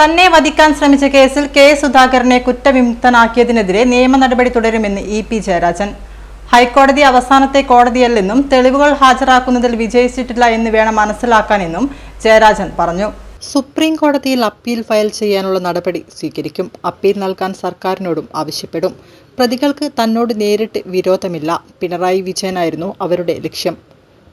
തന്നെ വധിക്കാൻ ശ്രമിച്ച കേസിൽ കെ സുധാകരനെ കുറ്റവിമുക്തനാക്കിയതിനെതിരെ നിയമ നടപടി തുടരുമെന്ന് ഇ പി ജയരാജൻ. ഹൈക്കോടതി അവസാനത്തെ കോടതിയല്ലെന്നും തെളിവുകൾ ഹാജരാക്കുന്നതിൽ വിജയിച്ചിട്ടില്ല എന്ന് വേണം മനസ്സിലാക്കാനെന്നും ജയരാജൻ പറഞ്ഞു. സുപ്രീം കോടതിയിൽ അപ്പീൽ ഫയൽ ചെയ്യാനുള്ള നടപടി സ്വീകരിക്കും. അപ്പീൽ നൽകാൻ സർക്കാരിനോടും ആവശ്യപ്പെടും. പ്രതികൾക്ക് തന്നോട് നേരിട്ട് വിരോധമില്ല. പിണറായി വിജയനായിരുന്നു അവരുടെ ലക്ഷ്യം.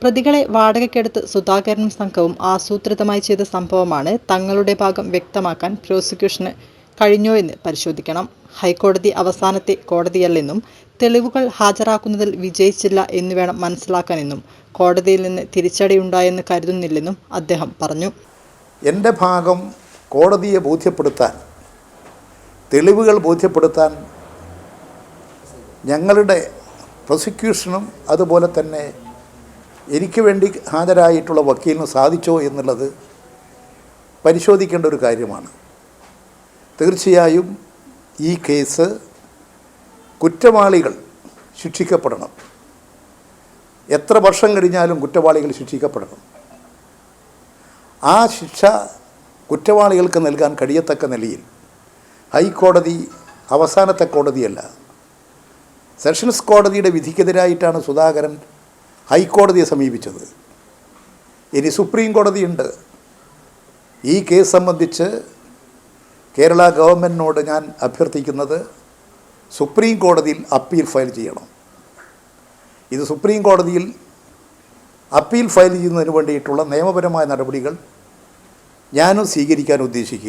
പ്രതികളെ വാടകയ്ക്കെടുത്ത് സുധാകരനും സംഘവും ആസൂത്രിതമായി ചെയ്ത സംഭവമാണ് തങ്ങളുടെ ഭാഗം വ്യക്തമാക്കാൻ പ്രോസിക്യൂഷന് കഴിഞ്ഞോ എന്ന് പരിശോധിക്കണം. ഹൈക്കോടതി അവസാനത്തെ കോടതിയല്ലെന്നും തെളിവുകൾ ഹാജരാക്കുന്നതിൽ വിജയിച്ചില്ല എന്ന് വേണം മനസ്സിലാക്കാനെന്നും കോടതിയിൽ നിന്ന് തിരിച്ചടിയുണ്ടായെന്ന് കരുതുന്നില്ലെന്നും അദ്ദേഹം പറഞ്ഞു. എന്റെ ഭാഗം കോടതിയെ ബോധ്യപ്പെടുത്താൻ തെളിവുകൾ ബോധ്യപ്പെടുത്താൻ ഞങ്ങളുടെ പ്രോസിക്യൂഷനും അതുപോലെ തന്നെ എനിക്ക് വേണ്ടി ഹാജരായിട്ടുള്ള വക്കീലിന് സാധിച്ചോ എന്നുള്ളത് പരിശോധിക്കേണ്ട ഒരു കാര്യമാണ്. തീർച്ചയായും ഈ കേസ് കുറ്റവാളികൾ ശിക്ഷിക്കപ്പെടണം. എത്ര വർഷം കഴിഞ്ഞാലും കുറ്റവാളികൾ ശിക്ഷിക്കപ്പെടണം. ആ ശിക്ഷ കുറ്റവാളികൾക്ക് നൽകാൻ കഴിയത്തക്ക നിലയിൽ ഹൈക്കോടതി അവസാനത്തെ കോടതിയല്ല സെഷൻസ് കോടതിയുടെ വിധിക്കെതിരായിട്ടാണ് സുധാകരൻ ഹൈക്കോടതിയെ സമീപിച്ചത്. ഇനി സുപ്രീം കോടതിയുണ്ട്. ഈ കേസ് സംബന്ധിച്ച് കേരള ഗവൺമെന്റിനോട് ഞാൻ അഭ്യർത്ഥിക്കുന്നത് സുപ്രീം കോടതിയിൽ അപ്പീൽ ഫയൽ ചെയ്യണം. ഇത് സുപ്രീം കോടതിയിൽ അപ്പീൽ ഫയൽ ചെയ്യുന്നതിന് വേണ്ടിയിട്ടുള്ള നിയമപരമായ നടപടികൾ ഞാനും സ്വീകരിക്കാൻ ഉദ്ദേശിക്കുക